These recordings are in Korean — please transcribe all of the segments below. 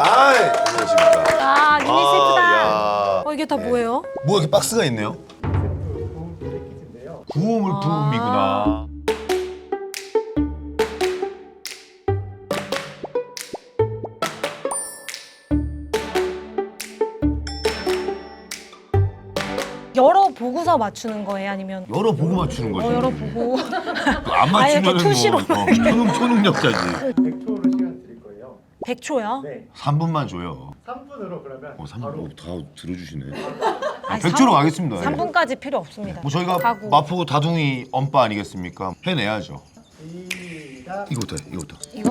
아, 안녕하십니까. 아 미니 세트다. 야. 어 이게 다 뭐예요? 뭐 이렇게 박스가 있네요? 구호물품이구나. 열어 보고서 맞추는 거예요? 아니면 열어 보고 맞추는 거지. 어 열어 보고 안 아, 이렇게 맞추면 투시로 뭐 어, 초능 초능력자지. 100초를 시간 드릴 거예요. 100초요? 네. 3분만 줘요. 3분으로 그러면 어, 3분 바로 다 들어주시네. 아, 아니, 100초로 가겠습니다. 3분까지 필요 없습니다. 뭐 저희가 가고. 마포구 다둥이 엄빠 아니겠습니까? 해내야죠. 시작. 이거부터 해, 이거부터. 이거?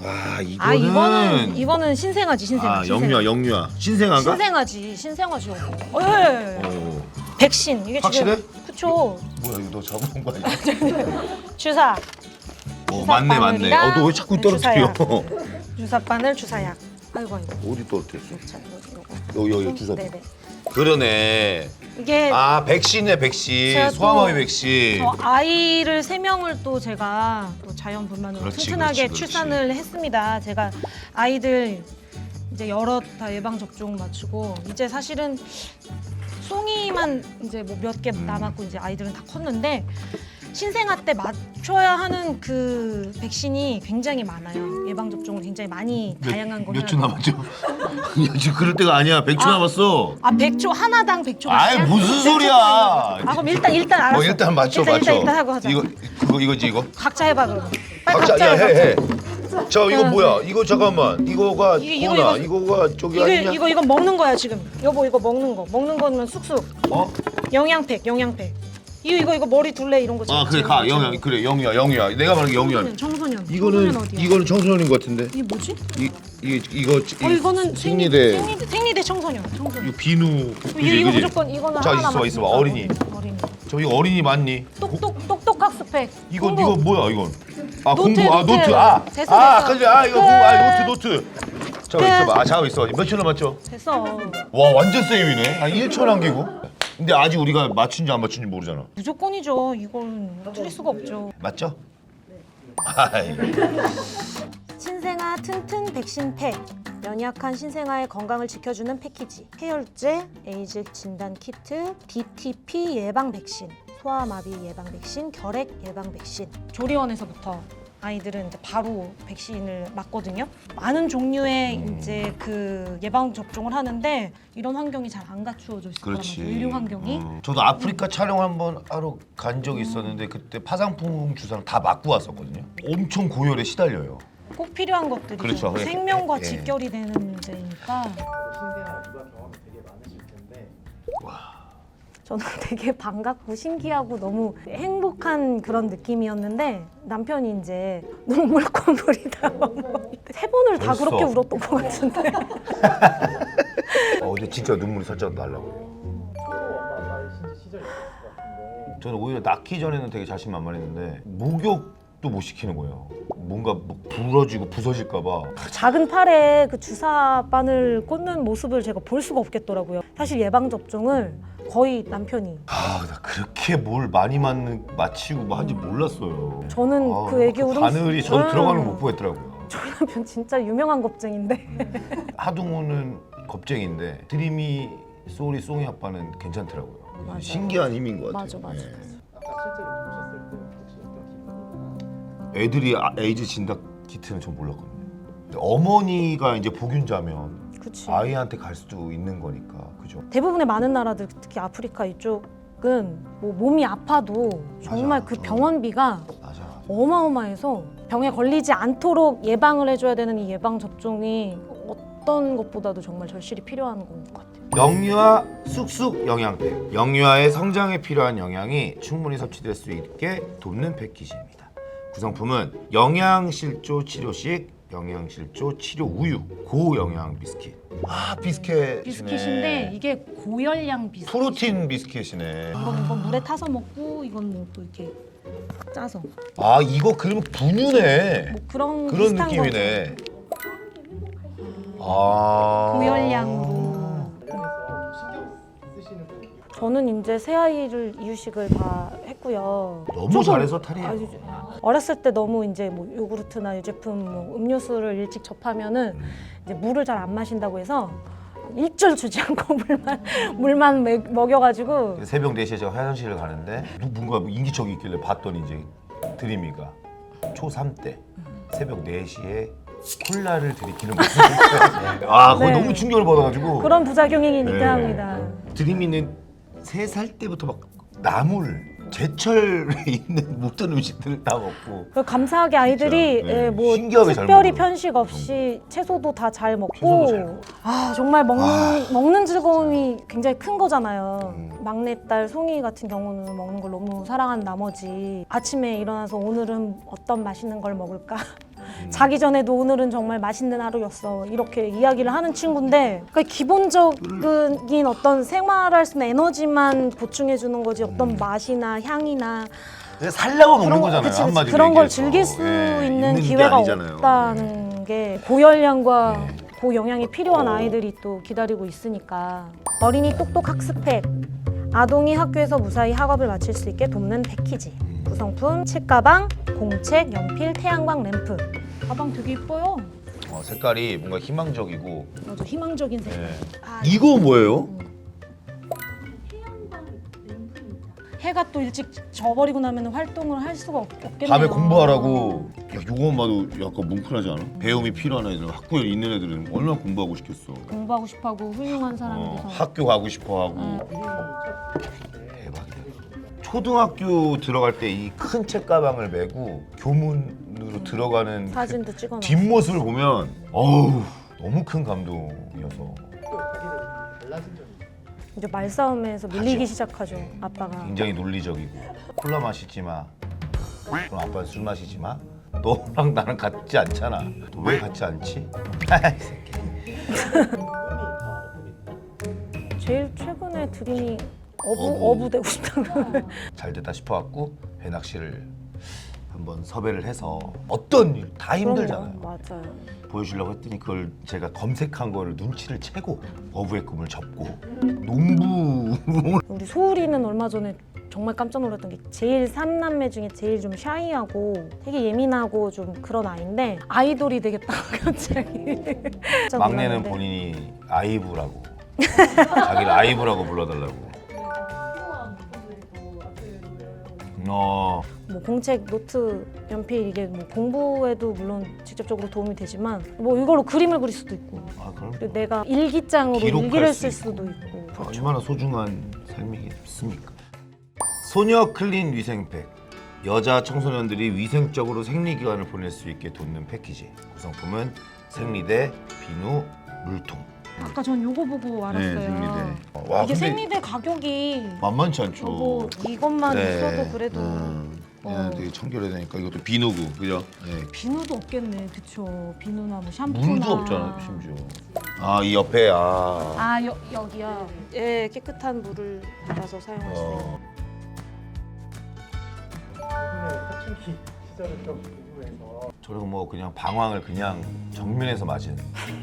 아 이거는 아 이거는 이거는 신생아지 신생아. 아 영유아 영유아 신생아인가? 신생아지 신생아지. 어, 예, 예, 예. 어. 백신 이게 확실해? 지금 그쵸 뭐야 이거 너 잡아온 거 아니야? 주사 어 맞네 맞네. 어 너 왜 자꾸 주사약. 떨어뜨려? 주사 바늘 주사약. 아이고 아이고. 어디 떨어뜨렸어? 자 이거 이거. 여기 여기 주사. 네네. 그러네. 이게 아 백신이네 백신. 제가 소아마비 또 백신. 저 아이를 세 명을 또 제가 또 자연 분만으로 그렇지, 튼튼하게 그렇지, 그렇지. 출산을 했습니다. 제가 아이들 이제 여러 다 예방 접종 맞추고 이제 사실은 송이만 이제 뭐몇 음. 개 남았고 이제 아이들은 다 컸는데 신생아 때 맞춰야 하는 그 백신이 굉장히 많아요. 예방 접종을 굉장히 많이 다양한 걸 몇주 해야 남았죠? 야 지금 그럴 때가 아니야. 100초 아. 남았어. 아 100초 하나당 100초. 아이 무슨 소리야? 아 그럼 일단 일단 알았어. 뭐 일단 맞춰 일단, 맞춰. 일단, 일단 하고 하자. 이거 그거 이거지 이거. 각자 해봐 그럼. 빨리 각자 각자 야해 해. 해봐. 자 이거 뭐야? 이거 잠깐만. 이거가 이게- 이거, 코나 이거- 이거 가 저기 이거 아니냐? 이거 이거 먹는 거야 지금. 여보 이거 먹는 거. 먹는 거면 쑥쑥. 어? 영양팩 영양팩. 이거 이거 이거 머리 둘레 이런 거. 아 그래 가 영양 그래 영유아 영유아. 내가 말하는 게 영유아. 청소년 청소년. 이거는 청소년 어디야? 이거는 청소년인 것 같은데. 이게 뭐지? 이 이 이거 어 이거는 생리대 생리대, 생리대 청소년 청소년. 이거 비누 이거, 이거 무조건 이거는 자, 하나 남았으니까. 있어봐. 어린이. 어린이. 저기 어린이 맞니? 똑똑 똑똑 학습팩. 이거 공부. 이거 뭐야 이건? 아 노트, 공부 아 노트. 노트 아 됐어, 아 됐어. 아 이거 끝. 공부 아 노트 노트. 잠깐 끝. 있어봐 아 잠깐 있어 몇초 남았죠? 됐어. 와 완전 세이브네. 아 1초 남기고. 근데 아직 우리가 맞춘지 안 맞춘지 모르잖아. 무조건이죠. 이건 틀릴 수가 없죠. 맞죠? 아이. 신생아 튼튼 백신 팩 연약한 신생아의 건강을 지켜주는 패키지 해열제, 에이즈 진단 키트, DTP 예방 백신, 소아마비 예방 백신, 결핵 예방 백신 조리원에서부터 아이들은 이제 바로 백신을 맞거든요. 많은 종류의 이제 그 예방 접종을 하는데 이런 환경이 잘 안 갖추어져 거란 그렇지. 의료 환경이. 어. 저도 아프리카 촬영 한번 하러 간 적이 있었는데 그때 파상풍 주사를 다 맞고 왔었거든요. 엄청 고열에 시달려요. 꼭 필요한 것들이 그렇죠. 예. 생명과 예. 직결이 되는 문제니까 저는 되게 반갑고 신기하고 너무 행복한 그런 느낌이었는데 남편이 이제 눈물 콧물이 나와 세 번을 다 벌써? 그렇게 울었던 것 같은데 어 근데 진짜 눈물이 살짝 날라고. 초보 엄마가의 신- 시절이 있을 것 같은데 저는 오히려 낳기 전에는 되게 자신만만했는데 목욕도 못 시키는 거예요. 뭔가 뭐 부러지고 부서질까봐. 작은 팔에 그 주사 바늘 꽂는 모습을 제가 볼 수가 없겠더라고요 사실 예방 접종을 거의 남편이 아, 나 그렇게 뭘 많이 맞는 맞히고 뭐 한지 몰랐어요. 저는 아, 그 애기 울음 바늘이 저도 음. 들어가는 걸못 보겠더라고요. 저희 남편 진짜 유명한 겁쟁인데 하동우는 겁쟁인데 드림이 소리 송이 아빠는 괜찮더라고요. 맞아요. 신기한 힘인 것 같아요. 맞아 맞아 예. 아까 실제로 보셨을 때 혹시 어떤 기분이 애들이 아- 에이즈 진단 키트는 전 몰랐거든요. 근데 어머니가 이제 복균자면 그치 아이한테 갈 수도 있는 거니까 그죠? 대부분의 많은 나라들 특히 아프리카 이쪽은 뭐 몸이 아파도 정말 맞아. 그 병원비가 맞아. 어마어마해서 병에 걸리지 않도록 예방을 해줘야 되는 이 예방 접종이 어떤 것보다도 정말 절실히 필요한 것 같아요. 영유아 쑥쑥 영양팩. 영유아의 성장에 필요한 영양이 충분히 섭취될 수 있게 돕는 패키지입니다. 구성품은 영양실조 치료식, 영양실조 치료 우유, 고영양 비스킷. 아 비스켓. 비스킷인데 이게 고열량 비스킷. 프로틴 비스켓이네. 이건, 이건 물에 타서 먹고 이건 뭐 또 이렇게 짜서 아 이거 그러면 분유네. 뭐 그런 그런 비슷한 느낌이네. 아. 고열량으로. 그래서 좀 신경 쓰시는 부분이 저는 이제 새 아이를 이유식을 다 했, 했고요. 너무 조금- 잘해서 탈이에요. 아주 어렸을 때 너무 이제 뭐 요구르트나 유제품, 뭐 음료수를 일찍 접하면은 음. 이제 물을 잘 안 마신다고 해서 일절 주지 않고 물만 물만 먹- 먹여가지고 새벽 4시에 제가 화장실을 가는데 누군가 뭐 인기척이 있길래 봤더니 이제 드림이가 초3 때 새벽 4시에 콜라를 들이키는 봤어요. 아, 그거 네. 너무 충격을 받아가지고 그런 부작용이 네. 합니다. 드림이는 3살 때부터 막 나물, 제철에 있는 모든 음식들을 다 먹고 그 감사하게 아이들이 진짜, 네. 예, 뭐 신기하게 잘 특별히 먹어요. 편식 없이 채소도 다잘 채소도 먹고 잘 먹고. 아 정말 먹는 먹는 즐거움이 굉장히 큰 거잖아요. 음. 막내딸 송이 같은 경우는 먹는 걸 너무 사랑한 나머지 아침에 일어나서 오늘은 어떤 맛있는 걸 먹을까 음. 자기 전에도 오늘은 정말 맛있는 하루였어 이렇게 이야기를 하는 친구인데 그러니까 기본적인 어떤 생활할 수 있는 에너지만 보충해 주는 거지 어떤 맛이나 향이나 그냥 살라고 먹는 거- 거잖아요. 그치, 그치. 한마디로 그런 걸 얘기해서. 즐길 수 예, 있는 게 기회가 아니잖아요. 없다는 게 고열량과 네. 고영양이 필요한 어. 아이들이 또 기다리고 있으니까 어린이 똑똑 학습팩 아동이 학교에서 무사히 학업을 마칠 수 있게 돕는 패키지 구성품 책가방, 공책, 연필, 태양광 램프 가방 되게 이뻐요. 어, 색깔이 뭔가 희망적이고. 맞아 희망적인 색깔. 예. 아, 이거 뭐예요? 해가 또 일찍 져버리고 나면 활동을 할 수가 없, 없겠네요. 밤에 공부하라고. 야, 이거만 봐도 약간 뭉클하지 않아? 배움이 필요한 애들 학교에 있는 애들은 얼마나 공부하고 싶겠어. 공부하고 싶어하고 훌륭한 사람이 어, 돼서. 학교 가고 싶어 하고. 음. 대박이다. 초등학교 들어갈 때 이 큰 책가방을 메고 교문 으로 들어가는 사진도 찍어놔 그 뒷모습을 보면 어우 너무 큰 감동이어서. 달라진 점이 이제 말싸움에서 밀리기 하죠. 시작하죠 아빠가. 굉장히 논리적이고. 콜라 마시지 마. 그럼 아빠는 술 마시지 마. 너랑 나는 같지 않잖아. 너 왜 같지 않지? 아이 새끼. 제일 최근에 드림이 어부. 어부. 어부 되고 싶다는 잘 됐다 싶어갖고 배낚시를 한번 섭외를 해서 어떤 일 다 힘들잖아요 맞아요. 보여주려고 했더니 그걸 제가 검색한 거를 눈치를 채고 어부의 꿈을 접고 농부 우리 소울이는 얼마 전에 정말 깜짝 놀랐던 게 제일 삼남매 중에 제일 좀 샤이하고 되게 예민하고 좀 그런 아이인데 아이돌이 되겠다 갑자기. 막내는 놀랐는데. 본인이 아이브라고 자기를 아이브라고 불러달라고 어. 뭐 공책, 노트, 연필 이게 뭐 공부에도 물론 직접적으로 도움이 되지만 뭐 이걸로 그림을 그릴 수도 있고 아, 그럼? 그리고 내가 일기장으로 기록할 일기를 수 쓸 있고. 수도 있고. 아, 얼마나 소중한 삶이겠습니까? 소녀 클린 위생팩. 여자 청소년들이 위생적으로 생리기간을 보낼 수 있게 돕는 패키지. 구성품은 생리대, 비누, 물통 아까 전 요거 보고 알았어요. 어, 와, 이게 근데 생리대 가격이 만만치 않죠. 요거 이것만 네. 있어도 그래도 음, 어. 얘는 되게 청결해야 되니까 이것도 비누고 그죠? 네. 비누도 없겠네, 그쵸? 비누나 뭐 샴푸나 물도 없잖아 심지어. 아 이 옆에 아. 아 여, 여기야. 예, 깨끗한 물을 받아서 사용할 수 있는. 어. 꿈의 사춘기 시절을 좀 공부해서 저는 뭐 그냥 방황을 그냥 정면에서 맞은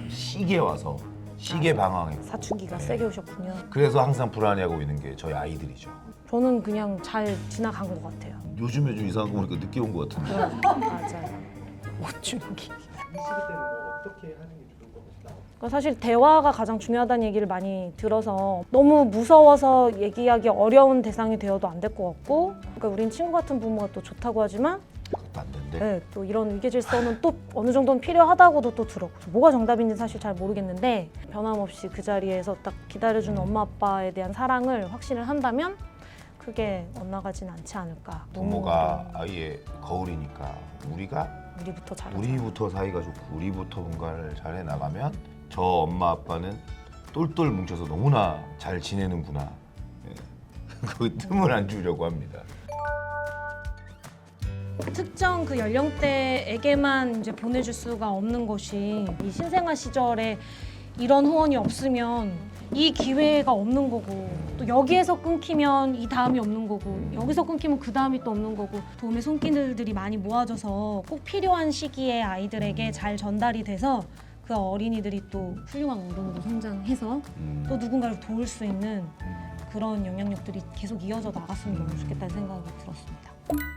시계 와서 시계 방황에. 사춘기가 세게 오셨군요. 그래서 항상 불안해하고 있는 게 저희 아이들이죠. 저는 그냥 잘 지나간 것 같아요. 요즘에 좀 이상한 거 보니까 늦게 온 것 같은데. 맞아요. 어준기. 이 시기 때는 뭐 어떻게 하는 게 좋을 것 같다. 그러니까 사실 대화가 가장 중요하다는 얘기를 많이 들어서 너무 무서워서 얘기하기 어려운 대상이 되어도 안 될 것 같고 그러니까 우린 친구 같은 부모가 또 좋다고 하지만 안 된대. 네, 또 이런 위계 질서는 또 어느 정도는 필요하다고도 또 들었고 뭐가 정답인지 사실 잘 모르겠는데 변함없이 그 자리에서 딱 기다려주는 엄마 아빠에 대한 사랑을 확신을 한다면 크게 엇나가진 않지 않을까 부모가 아이의 거울이니까 우리가 우리부터 잘하자 우리부터 사이가 좋고 우리부터 뭔가를 잘해 나가면 저 엄마 아빠는 똘똘 뭉쳐서 너무나 잘 지내는구나. 예. 그 틈을 안 주려고 합니다. 특정 그 연령대에게만 이제 보내줄 수가 없는 것이 이 신생아 시절에 이런 후원이 없으면 이 기회가 없는 거고 또 여기에서 끊기면 이 다음이 없는 거고 여기서 끊기면 그 다음이 또 없는 거고 도움의 손길들이 많이 모아져서 꼭 필요한 시기에 아이들에게 잘 전달이 돼서 그 어린이들이 또 훌륭한 어른으로 성장해서 음. 또 누군가를 도울 수 있는 그런 영향력들이 계속 이어져 나갔으면 너무 좋겠다는 생각이 들었습니다.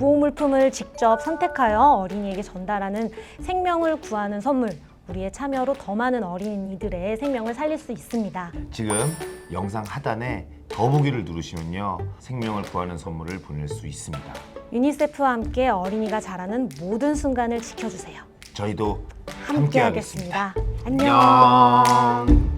구호물품을 직접 선택하여 어린이에게 전달하는 생명을 구하는 선물. 우리의 참여로 더 많은 어린이들의 생명을 살릴 수 있습니다. 지금 영상 하단에 더보기를 누르시면요 생명을 구하는 선물을 보낼 수 있습니다. 유니세프와 함께 어린이가 자라는 모든 순간을 지켜주세요. 저희도 함께 하겠습니다. 안녕. 안녕.